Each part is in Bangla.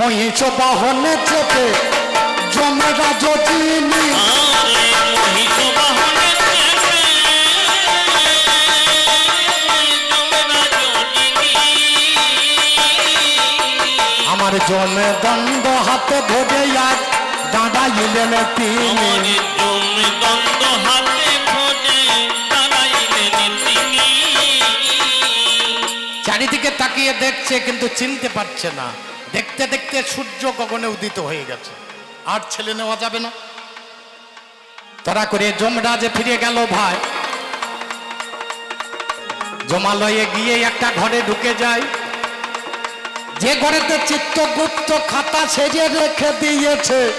মহিষ বাহনে চেপে জমেরা যতিনী আরে। আমার জমে দণ্ড হাতে ধরে আজ দাঁড়াইলেন তিনি হাতে তিনি। চারিদিকে তাকিয়ে দেখছে কিন্তু চিনতে পারছে না দেখতে দেখতে সূর্য গগনে উদিত হয়ে গেছে। আর ছেলে নেওয়া যাবে না। তারা করে যমরাজে ফিরে গেল ভাই। জমালয়ে গিয়ে একটা ঘরে ঢুকে যায়। যে ঘরেতে চিত্তগুপ্ত খাতা সেজে রেখে দিয়েছে,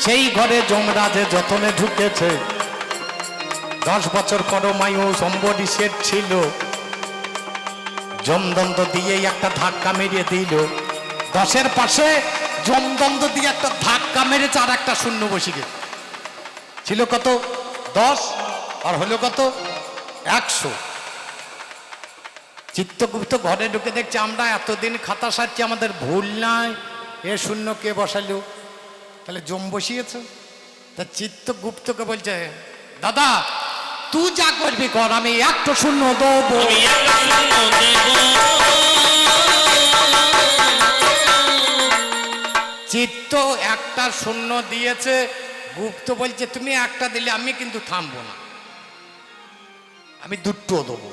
সেই ঘরে যমরাজে যতনে ঢুকেছে। দশ বছর পরমায়ু সম্বরী শেঠ ছিল। জমদন্ত দিয়ে একটা ধাক্কা মেরিয়ে দিল। দশের পাশে জমদন্ত দিয়ে একটা ধাক্কা মেরেছে আর একটা শূন্য বসে গেছে ছিল কত? দশ, আর হলো কত? একশো। চিত্তগুপ্ত ঘরে ঢুকে দেখছে, আমরা এতদিন খাতা সারছি, আমাদের ভুল নাই। এ শূন্য কে বসালো? তাহলে জম বসিয়েছে। তা চিত্তগুপ্তকে বলছে, দাদা তুই যা করবি কর আমি একটা শূন্য দেবো চিত্ত একটা শূন্য দিয়েছে গুপ্ত বলছে তুমি একটা দিলে আমি কিন্তু থামবো না আমি দুটো দেবো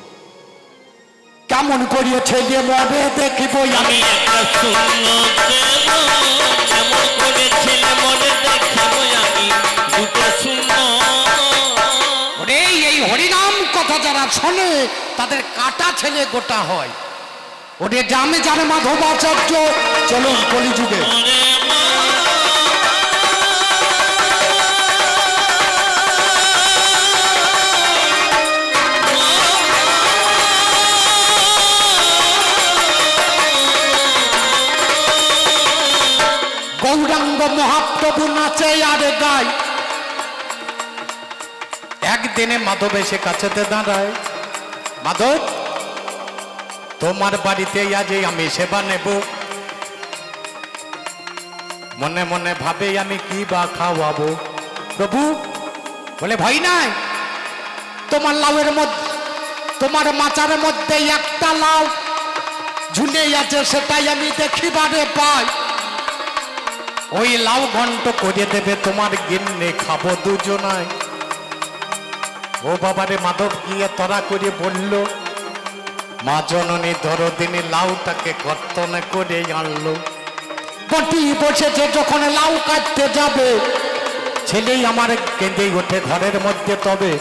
কেমন করিয়ে ছেলে মরে দেখিব আমি একটা শূন্য দেব এমন করে ছেলে মনে দেখিব আমি দুটো শূন্য যারা শোনে, তাদের কাটা ছেলে গোটা হয়। ওরে জামে জানে মাধবাচার্য চলুন কলিযুগে। গৌরাঙ্গ মহাপ্রভু নাচে আর গায়। একদিনে মাধব এসে কাছেতে দাঁড়ায়। মাধব, তোমার বাড়িতে আজ আমি সেবা নেব। মনে মনে ভাবে আমি কি বা খাওয়াবো। প্রভু, বলে, ভয় নাই। তোমার লাউয়ের মধ্যে, তোমার মাচার মধ্যে একটা লাউ। ঝুলে আছে, সেটাই আমি দেখিবারে পাই। ওই লাউ ঘন্ট করে দেবে, তোমার গিন্নে খাব দুজনায় ও বাবারে মাধব, গিয়ে তরা করে বলল, মা জননী দরদিনী লাউটাকে কর্তনে করে আনলো। বটি বসেছে যখন লাউ কাটতে যাবে ছেলেই আমার কেঁদে ওঠে ঘরের মধ্যে তবে।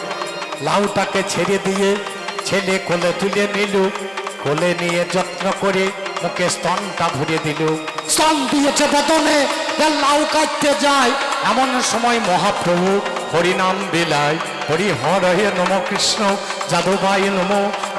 লাউটাকে ছেড়ে দিয়ে ছেলে কোলে তুলে নিল, কোলে নিয়ে যত্ন করে মুখে স্তনটা ভরে দিল। স্তন দিয়েছে বদনে যে লাউ কাটতে যায়, এমন সময় মহাপ্রভু হরিনাম বিলায় হরি হর হে নম কৃষ্ণ যাদবাই নম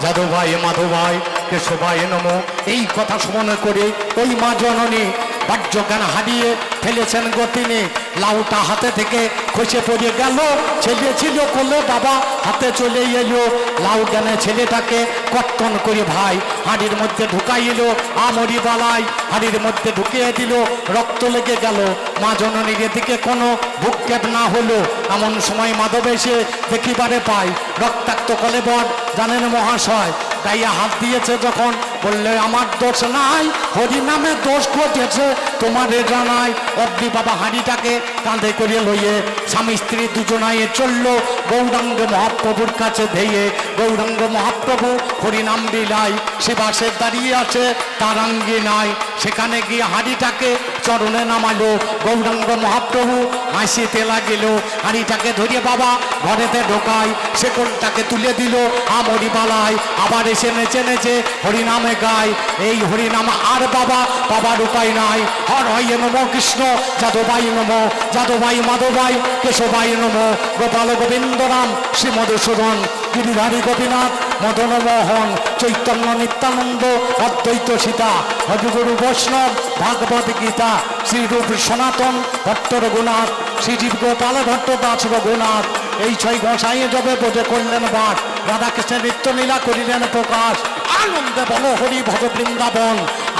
যাদবাই মাধবাই কেশবাই নম। এই কথা স্মরণ করে ওই মা জননী বাহ্যজ্ঞান হারিয়ে ফেলেছেন গতিনি লাউটা হাতে থেকে খসে পড়ে গেল, ছেলে ছিল কোলে, বাবা হাতে চলে এলো। লাউ জ্ঞানে ছেলেটাকে কর্তন করে ভাই। হাঁড়ির মধ্যে ঢুকাই ঢুকাইল, আমরি বালাই। হাঁড়ির মধ্যে ঢুকিয়ে দিল, রক্ত লেগে গেল। মা জননীর এদিকে কোনো ভূক্ষেপ না হলো। এমন সময় মাধব এসে দেখিবারে পায়, রক্তাক্ত কলেবর, জানেন মহাশয় তাইয়া হাত দিয়েছে যখন। বললে, আমার দোষ নাই হরি নামে দোষ ঘটেছে তোমার এটা নাই। অগ্নি বাবা হাঁড়িটাকে কাঁধে করিয়ে লইয়ে স্বামী স্ত্রী দুজনায় চলল গৌরাঙ্গ মহাপ্রভুর কাছে ধেয়ে। গৌরাঙ্গ মহাপ্রভু হরিনাম বিলাই সে দাঁড়িয়ে আছে তার আঙ্গি নাই। সেখানে গিয়ে হাঁড়িটাকে চরণে নামালো, গৌরাঙ্গ মহাপ্রভু হাসিতে লাগিল, হাঁড়িটাকে ধরিয়ে বাবা ঘরেতে ঢোকায় শেকলটাকে তুলে দিল, আমরি বালায়, আবার এসে নেচে নেচে হরিনামে গায়। এই হরিনাম আর বাবা বাবার উপায় নাই। হর হইয়ে নম কৃষ্ণ, যাদবাই নম, যাদবাই মাধবাই, কেশবাই নম। গোপাল গোবিন্দ রাম শ্রী মধুসূদন গিরিধারী গোপীনাথ মদন মোহন চৈতন্য নিত্যানন্দ, অদ্বৈত সীতা হরিগুরু বৈষ্ণব, ভাগবত গীতা, শ্রীরূপ সনাতন, ভট্ট রঘুনাথ, শ্রীজীব গোপাল ভট্ট দাস রঘুনাথ। এই ছয় গোসাইয়ে যবে বোঝে করলেন বাট, রাধাকৃষ্ণের নিত্য লীলা করিলেন প্রকাশ। আনন্দে বল হরি ভজ বৃন্দাবন,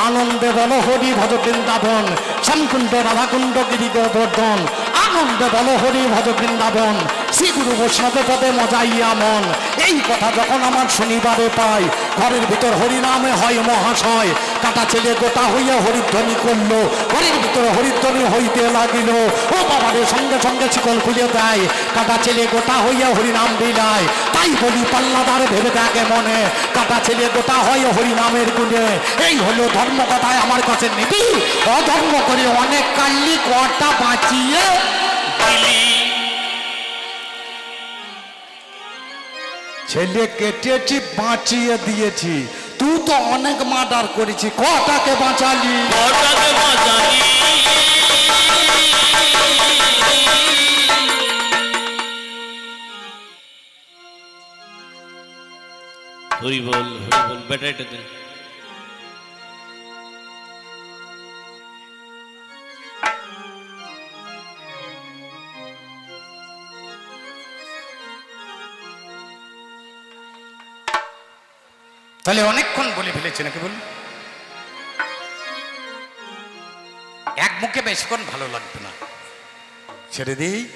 আনন্দে বল হরি ভজ বৃন্দাবন, শ্যামকুণ্ড রাধাকুণ্ড গিরি গোবর্ধন আনন্দে বল হরি ভজ বৃন্দাবন, শ্রী গুরু পদে মজাইয়া মন। এই কথা যখন আমার শনিবারে পাই, ঘরের ভিতর হরিনামে হয় মহাশয়। কাটা ছেলে গোটা হইয়া হরিধ্বনি করল। ঘরের ভিতর হরিধ্বনি হইতে লাগিল। ও বাবারে, সঙ্গে সঙ্গে শিকল খুলে দেয়। কাটা ছেলে গোটা হইয়া হরিনাম বিলায় তাই বলি পাল্লাদার ভেবে দেখে মনে। কাটা ছেলে গোটা হয় হরিনামের গুণে। এই হলো ধর্ম কথায় আমার কাছে নিবি অধর্ম করে অনেক কাল্লি কটা বাঁচিয়ে দিলি। ছেলে কেটেছি বাঁচিয়ে দিয়েছি। তুই তো অনেক মার্ডার করেছি, কটাকে বাঁচালি? কটাকে বাঁচালি? হরি বল তাহলে অনেকক্ষণ বলে ফেলেছে নাকি বলুন? এক মুখে বেশিক্ষণ ভালো লাগবে না। ছেড়ে দিই।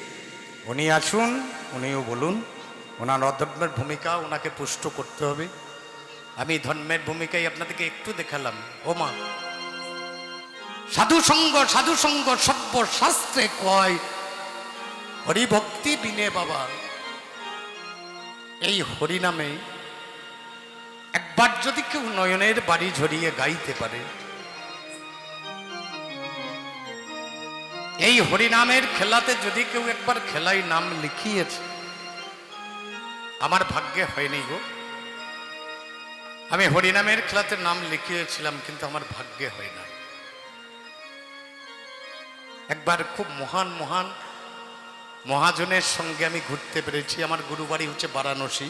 উনি আসুন উনিও বলুন ওনার অধর্মের ভূমিকা ওনাকে পুষ্ট করতে হবে। আমি ধর্মের ভূমিকায় আপনাদেরকে একটু দেখালাম। ও মা। সাধু সঙ্গ সাধু সঙ্গ সভ্য শাস্ত্রে কয় হরিভক্তি বিনে বাবা। এই হরিনামে একবার যদি কেউ নয়নের বাড়ি ঝরিয়ে গাইতে পারে, এই হরিনামের খেলাতে যদি কেউ একবার খেলায় নাম লিখিয়েছে, আমার ভাগ্যে হয়নি গো। আমি হরিনামের খেলাতে নাম লিখিয়েছিলাম, কিন্তু আমার ভাগ্যে হয় না একবার খুব মহান মহান মহাজনের সঙ্গে আমি ঘুরতে পেরেছি। আমার গুরুবাড়ি হচ্ছে বারাণসী,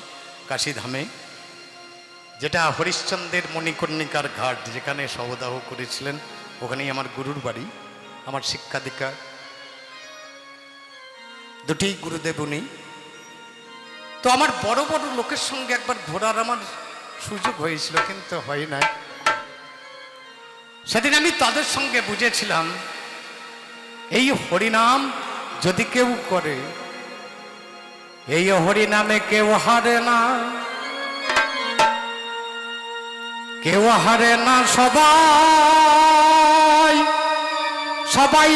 কাশীধামে। যেটা হরিশ্চন্দ্রের মণিকর্ণিকার ঘাট, যেখানে সহদাহ করেছিলেন, ওখানেই আমার গুরুর বাড়ি, আমার শিক্ষা দীক্ষা দুটি গুরুদেব উনি। তো আমার বড় বড় লোকের সঙ্গে একবার ঘোরার আমার সুযোগ হয়েছিল, কিন্তু হয় না সেদিন আমি তাদের সঙ্গে বুঝেছিলাম, এই হরিনাম যদি কেউ করে, এই হরিনামে কেউ হারে না। কেউ হারে না সবাই। সবাই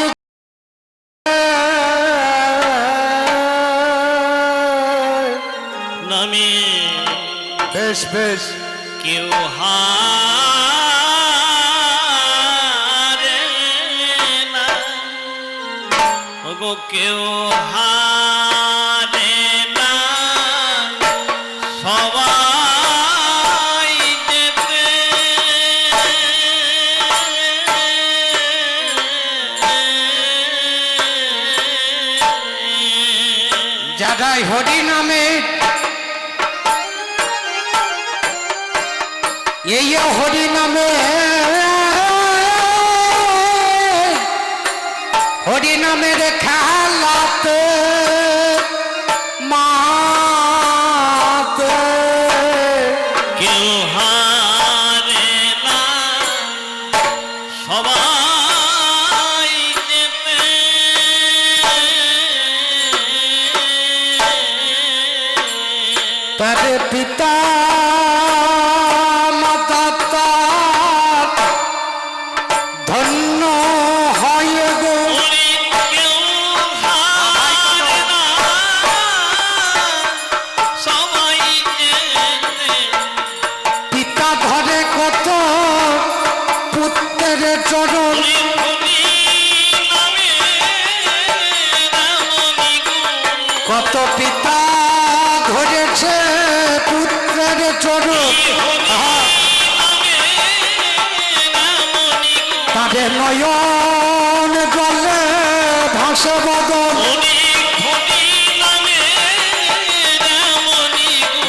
নামে। বেশ বেশ। কেউ হরি নামে। এই হরি নামে নয়ন জলে ভাসে বদন।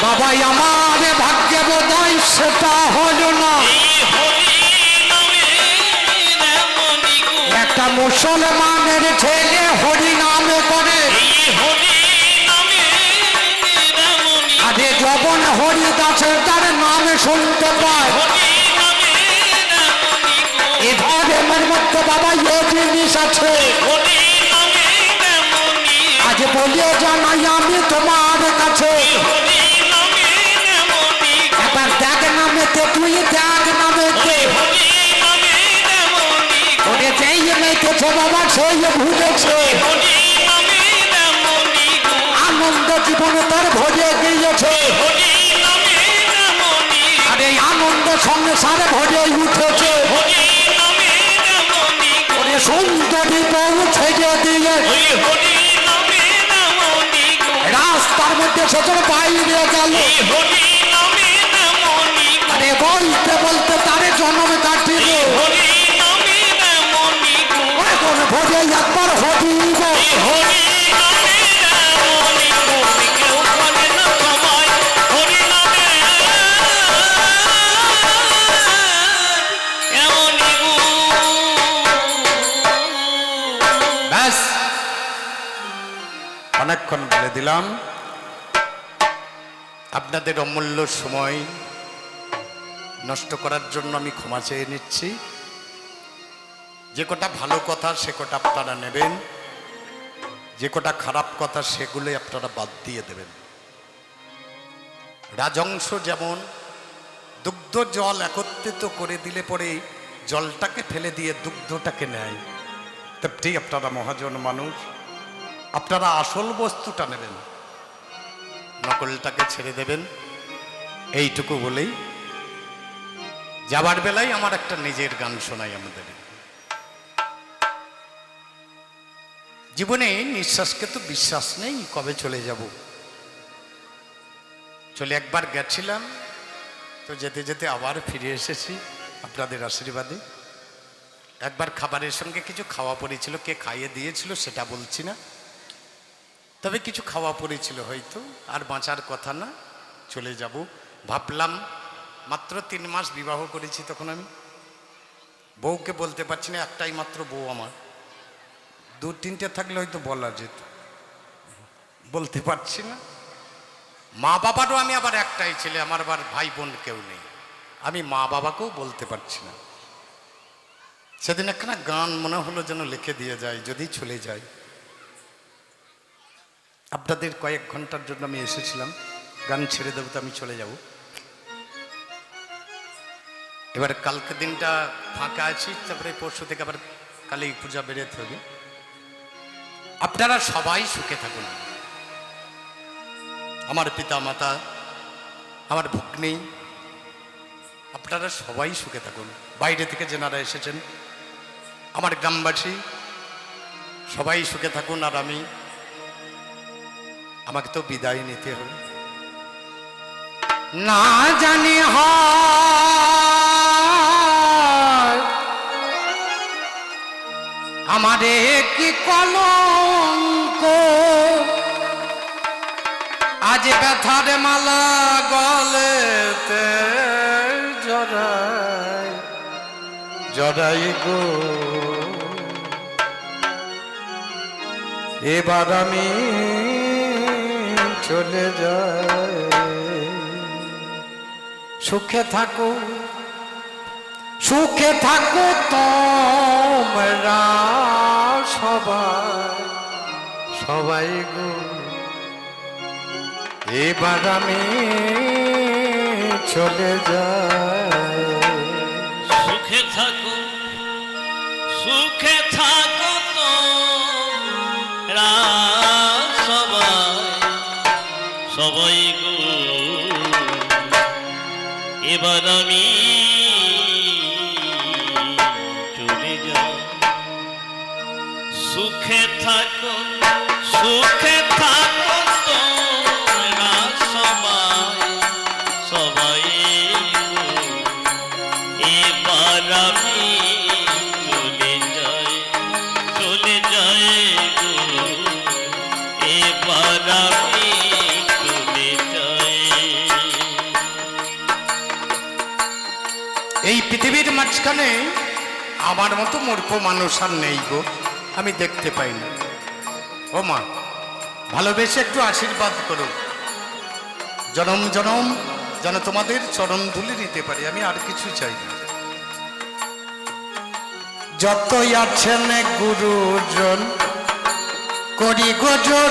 বাবাই আমার ভাগ্যে বোধহয় সেটা হলো না। একটা মুসলমানের ছেলে হরি নামে করে আরে যবন হরি দাসের তার নামে শুনতে পায় মধ্যে বাবা এ জিনিস আছে আজ বলিয়ে জানাই আমি তোমার কাছে। এবার দেখ নামেতে তুই দেখ নামেতে আনন্দ জীবনে তার ভরে গিয়েছে। আর আনন্দ সংসারে ভরে উঠেছে। সুন্দরী পৌঁছে দিয়ে রাস্তার মধ্যে সেজন বাইরে গেল। আরে বলতে বলতে তারে জন্ম কাটিল এখন ভরে একবার হটিব হরি অনেকক্ষণ বলে দিলাম, আপনাদের অমূল্য সময় নষ্ট করার জন্য আমি ক্ষমা চেয়ে নিচ্ছি। যে কটা ভালো কথা সে কটা আপনারা নেবেন, যে কটা খারাপ কথা সেগুলোই আপনারা বাদ দিয়ে দেবেন। রাজংশ যেমন দুগ্ধ জল একত্রিত করে দিলে পরে জলটাকে ফেলে দিয়ে দুগ্ধটাকে নেয় তেমনি আপনারা মহাজন মানুষ আপনারা আসল বস্তুটা নেবেন। নকলটাকে ছেড়ে দেবেন। এইটুকু বলেই যাবার বেলায় আমার একটা নিজের গান শোনাই আমাদের। জীবনে নিঃশ্বাসকে তো বিশ্বাস নেই, কবে চলে যাব? চলে একবার গেছিলাম, তো যেতে যেতে আবার ফিরে এসেছি আপনাদের আশীর্বাদে। একবার খাবারের সঙ্গে কিছু খাওয়া পড়েছিল, কে খাইয়ে দিয়েছিল সেটা বলছি না। তবে কিছু খাওয়া পড়েছিল হয়তো, আর বাঁচার কথা না, চলে যাব। ভাবলাম, মাত্র তিন মাস বিবাহ করেছি তখন আমি। বউকে বলতে পারছি না, একটাই মাত্র বউ আমার। দু, তিনটে থাকলে হয়তো বলা যেত। বলতে পারছি না। মা বাবারও আমি আবার একটাই ছেলে, আমার আবার ভাই বোন কেউ নেই। আমি মা বাবাকেও বলতে পারছি না। সেদিন একখানা গান মনে হলো যেন লিখে দিয়ে যায়, যদি চলে যায়। আপনাদের কয়েক ঘণ্টার জন্য আমি এসেছিলাম। গান ছেড়ে দেবো তো আমি চলে যাব। এবার কালকে দিনটা ফাঁকা আছি, তারপরে পরশু থেকে আবার কালী পূজা বেরোতে হবে। আপনারা সবাই সুখে থাকুন। আমার পিতা মাতা আমার ভগ্নী, আপনারা সবাই সুখে থাকুন। বাইরে থেকে যেনারা এসেছেন, আমার গ্রামবাসী, সবাই সুখে থাকুন আর আমি আমাকে তো বিদায় নিতে হবে। না জানি আমারে কি কলঙ্ক? আজ ব্যথার মালা গলেতে জড়াই জড়াই গো। এবার আমি চলে যায়। সুখে থাকো সুখে থাকো তোমরা সবাই সবাই গো। এবার আমি চলে যাই। সুখে থাকো, সুখে সবাই গো। এবার আমি মাঝখানে আমার মতো মূর্খ মানুষ আর নেই গো, আমি দেখতে পাই না। ও মা, ভালোবেসে একটু আশীর্বাদ করো। জনম জনম, যেন তোমাদের চরণ ধুলি নিতে পারি, আমি আর কিছু চাই না। যতই আছেন গুরুজন, করি গজর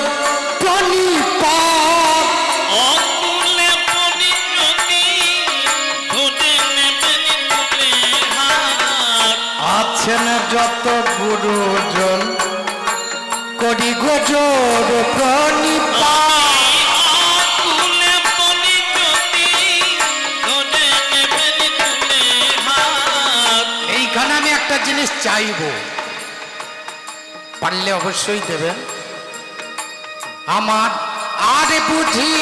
পারলে অবশ্যই দেবেন। আমার আর বুঝি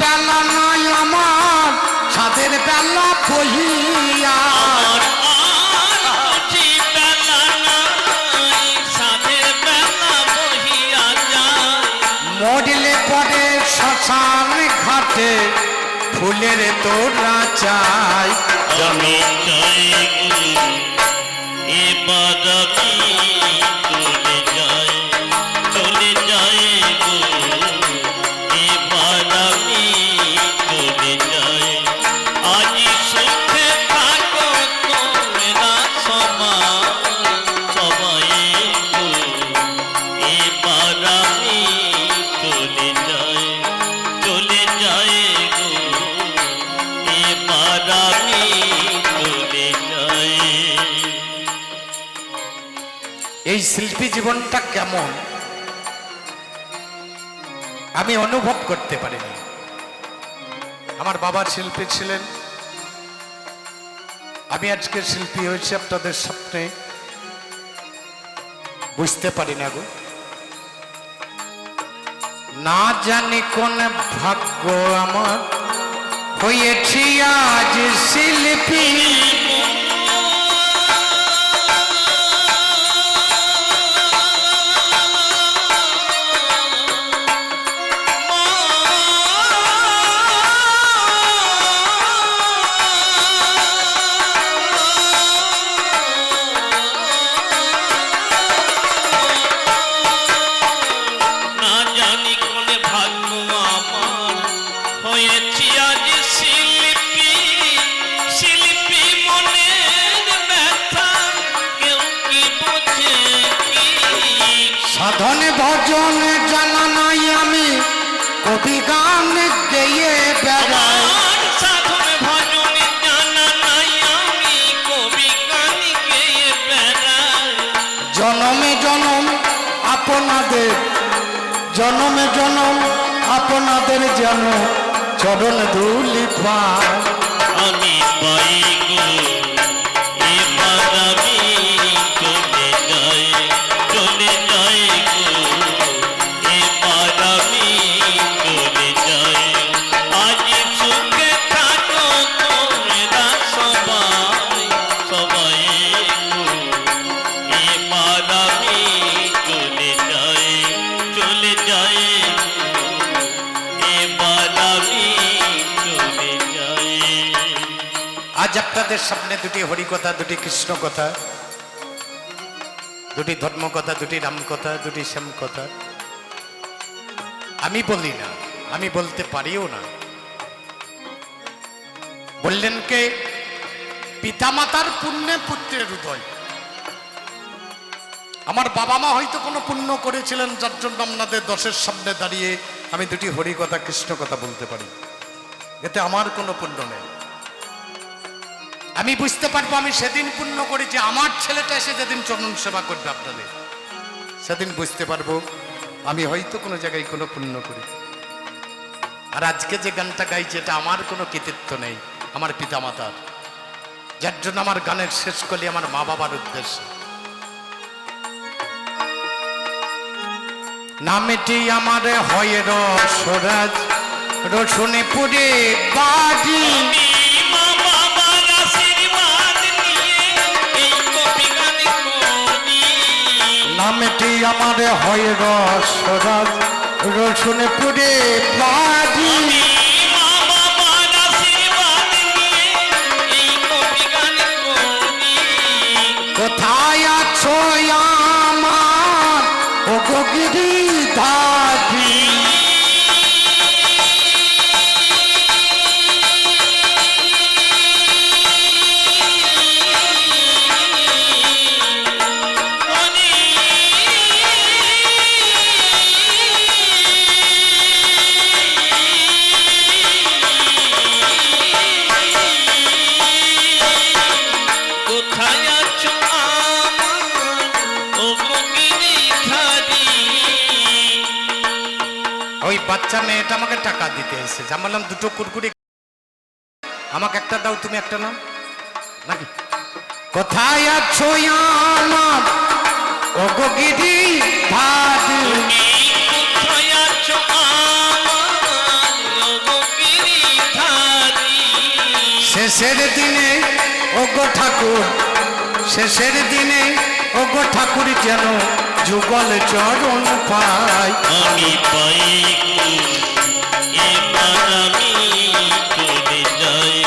বেলা নয় আমার ছাদের বেলা বহিয়া। নাই। মরলে পরে শ্মশান ঘাটে ফুলের তোরা চাই। চাই গুরু, এবার আমি এই শিল্পী জীবনটা কেমন? আমি অনুভব করতে পারিনি। আমার বাবার শিল্পী ছিলেন। আমি আজকে শিল্পী হয়েছি আপনাদের স্বপ্নে। বুঝতে পারি না গো। না জানি কোন ভাগ্য আমার। হয়েছি আজ শিল্পী। জনমে জনম আপনাদের যেন চরণ ধুলি পায় আমি পাই আপনাদের সামনে দুটি হরিকথা দুটি কৃষ্ণ কথা, দুটি ধর্মকথা দুটি রামকথা দুটি শ্যাম কথা। আমি বলি না, আমি বলতে পারিও না। বললেন কে? পিতামাতার পুণ্যে পুত্রের হৃদয় আমার বাবা মা হয়তো কোনো পুণ্য করেছিলেন, যার জন্য আপনাদের দশের সামনে দাঁড়িয়ে আমি দুটি হরিকথা কৃষ্ণ কথা বলতে পারি। এতে আমার কোনো পুণ্য নেই। আমি বুঝতে পারব, আমি সেদিন পুণ্য করেছি আমার ছেলেটা এসে যেদিন চরণ সেবা করবে আপনাদের। সেদিন বুঝতে পারব, আমি হয়তো কোনো জায়গায় কোনো পুণ্য করেছি আর আজকে যে গানটা গাইছি এটা আমার কোনো কৃতিত্ব নেই, আমার পিতামাতার। যার জন্য আমার গানের শেষ কলি আমার মা বাবার উদ্দেশ্য। নামেটি আমার হয় রসরাজ রসুনে পুরে বাড়ি নামটি আমার হয় রস রসুনে পুরে কোথায় আছো আমার? ও গিরি। বাচ্চা মেয়েটা আমাকে টাকা দিতে এসেছে। আমি বললাম দুটো কুরকুরি আমাকে একটা দাও তুমি একটা নাও। নাকি? কোথায় আছো ওগো গিরি কোথায় আছো শেষের দিনে ওগো ঠাকুর শেষের দিনে ওগো ঠাকুর যেন যুগল চরণ পাই আমি পাই এবার আমি চলে যাই